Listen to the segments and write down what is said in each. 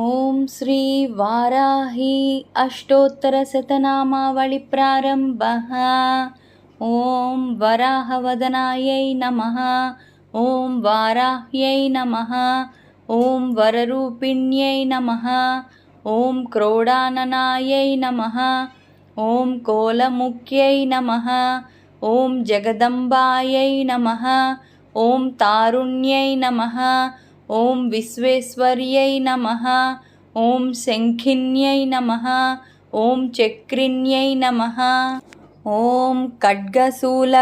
ॐ श्रीवाराही अष्टोत्तरशतनामावलिप्रारम्भः ॐ वराहवदनायै नमः। ॐ वाराह्यै नमः। ॐ वररूपिण्यै नमः। ॐ क्रोडाननायै नमः। ॐ कोलमुख्यै नमः। ॐ जगदम्बायै नमः। ॐ तारुण्यै नमः ఓం విశ్వేశ్వర్యై నమ ఓం శంఖిన్యై నమ ఓం చక్రిణ్యై నమ ఓం ఖడ్గశూలగదాహస్తాయై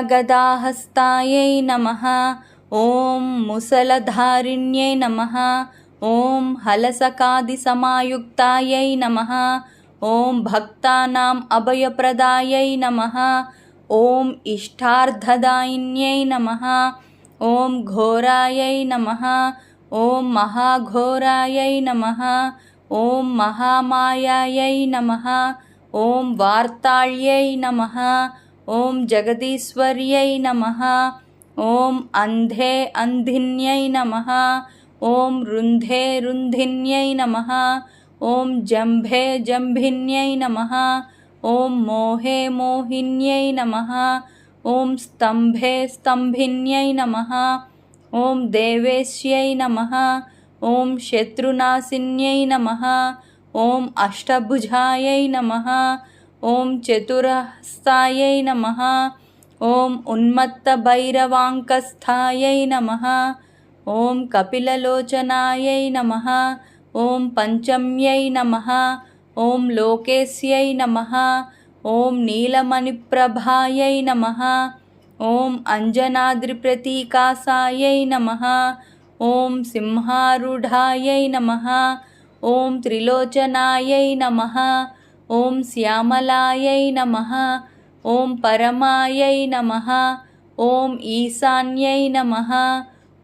నమ ఓం ముసలధారిణ్యై నమ ఓం హలసకాదిసమాయుక్తాయై నమ ఓం భక్తానాం అభయప్రదాయై నమ ఓం ఇష్టార్థదాయిన్యై నమ ఓం ఘోరాయై నమ ఓం మహాఘోరాయై నమ. ఓం మహామాయాయై నమ. ఓం వార్తాళ్యై నమ. ఓం జగదీశ్వర్యై నమ. ఓం అంధే అంధిన్యై నమ. ఓం రుంధే రుంధిన్యై నమ. ఓం జంభే జంభిన్యై నమ. ఓం మోహే మోహిన్యై నమ. ఓం స్తంభే స్తంభిన్యై నమ. ఓం దేవేశ్యై నమ. ఓం శత్రునాశిన్యై నమ. ఓం అష్టభుజాయై నమ. ఓం చతురస్థాయై నమ. ఓం ఉన్మత్త భైరవాంకస్థాయై నమ. ఓం కపిలలోచనాయై నమ. ఓం పంచమ్యై నమ. ఓం లోకేశ్యై నమ. ఓం నీలమణిప్రభాయై నమ. ఓం అంజనాద్రి ప్రతీకాసాయై నమ. ఓం సింహారుఢాయై నమ. ఓం త్రిలోచనాయై నమ. ఓం శ్యామలాయై నమ. ఓం పరమాయై నమ. ఓం ఈశాన్యై నమ.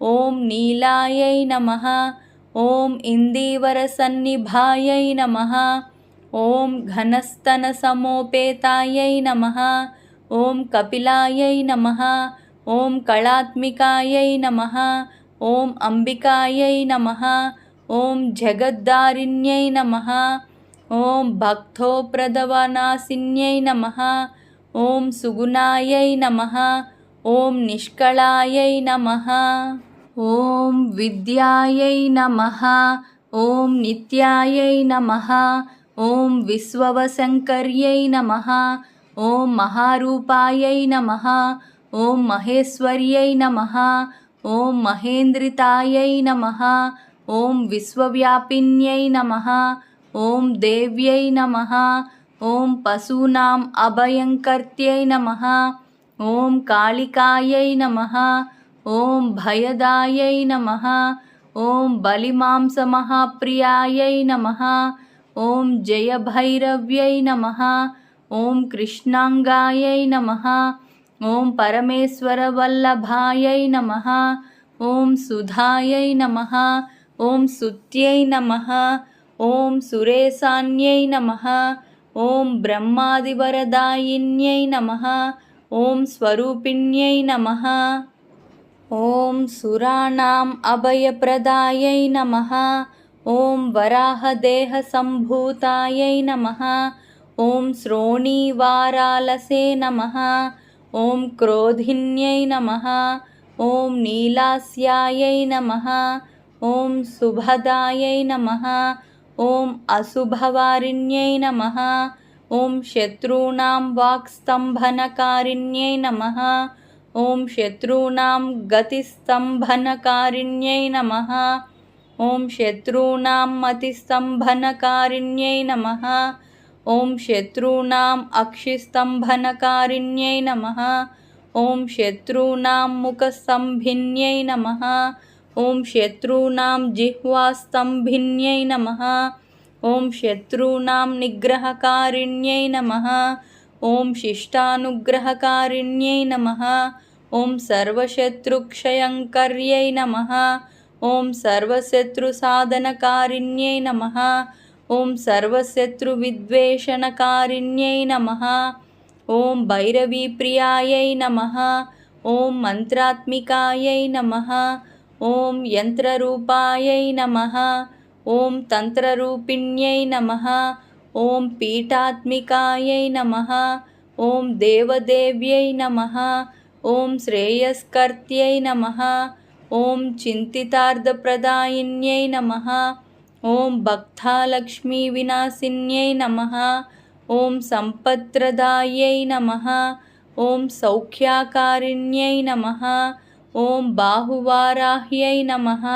ఓం నీలాయై నమ. ఓం ఇందీవరసన్నిభాయై నమ. ఓం ఘనస్తనసమోపేతాయై నమ. ఓం కపిలాయై నమ. ఓం కళాత్మికాయై నమ. ఓం అంబికాయై నమ. ఓం జగద్దారిణ్యై నమ. ఓం భక్తోప్రదవనాశిన్యై నమ. ఓం సుగుణాయై నమ. ఓం నిష్కళాయై నమ. ఓం విద్యాయై నమ. ఓం నిత్యాయై నమ. ఓం విశ్వవశంకర్యై నమ. ఓం మహారూపాయై నమ. ఓం మహేశ్వర్యై నమ. ఓం మహేంద్రితాయై నమ. ఓం విశ్వవ్యాపిన్యై నమ. ఓం దేవ్యై నమ. ఓం పశూనాం అభయంకర్త్యై నమ. ఓం కాళికాయై నమ. ఓం భయదాయై నమ. ఓం బలిమాంసమహాప్రియాయై నమ. ఓం జయభైరవ్యై నమ. ॐ कृष्णाङ्गायै नमः। ॐ परमेश्वरवल्लभायै नमः। ॐ सुधायै नमः। ॐ सुत्यै नमः। ॐ सुरेशान्यै नमः। ॐ ब्रह्मादिवरदायिन्यै नमः। ॐ स्वरूपिण्यै नमः। ॐ सुराणाम् अभयप्रदायै नमः। ॐ वराहदेहसम्भूतायै नमः ఓం శ్రోణీవారాలసే నమ. ఓం క్రోధిన్యై నమ. ఓం నీలాస్యాయై నమ. ఓం శుభదాయై నమ. ఓం అశుభవారిణ్యై నమ. ఓం శత్రూణాం వాక్స్తంభనకారిణ్యై నమ. ఓం శత్రూణాం గతిస్తంభనకారిణ్యై నమ. ఓం శత్రూణాం మతిస్తంభనకారిణ్యై నమ. ఓం శత్రూణాం అక్షిస్తంభనకారిణ్యై నమ. ఓం శత్రూణాం ముఖస్తంభిన్యై నమ. ఓం శత్రూణాం జిహ్వాస్తంభిన్యై నమ. ఓం శత్రూణాం నిగ్రహకారిణ్యై నమ. ఓం శిష్టానుగ్రహకారిణ్యై నమ. ఓం సర్వశత్రుక్షయంకర్యై నమ. ఓం సర్వశత్రుసాధనకారిణ్యై నమ. ॐ सर्वशत्रुविद्वेषणकारिण्यै नमः। ॐ भैरवीप्रियायै नमः। ॐ मन्त्रात्मिकायै नमः। ॐ यन्त्ररूपायै नमः। ॐ तन्त्ररूपिण्यै नमः। ॐ पीठात्मिकायै नमः। ॐ देवदेव्यै नमः। ॐ श्रेयस्कर्त्यै नमः। ॐ चिन्तितार्थप्रदायिन्यै नमः ॐ भक्तालक्ष्मीविनाशिन्यै नमः। ॐ सम्पत्प्रदायै नमः। ॐ सौख्याकारिण्यै नमः। ॐ बाहुवाराह्यै नमः।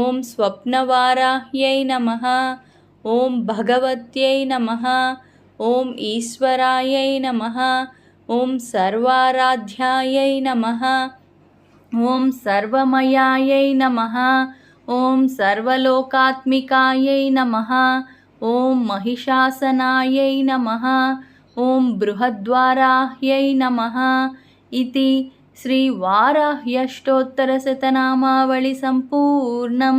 ॐ स्वप्नवाराह्यै नमः। ॐ भगवत्यै नमः। ॐ ईश्वरायै नमः। ॐ सर्वाराध्यायै नमः। ॐ सर्वमयायै नमः। ఓం సర్వలోకాత్మికాయై నమ. ఓం మహిషాసనాయై నమ. ఓం బృహద్వారాహ్యై నమ. ఇది శ్రీవారాహ్యష్టోత్తరశతనామావళి సంపూర్ణం.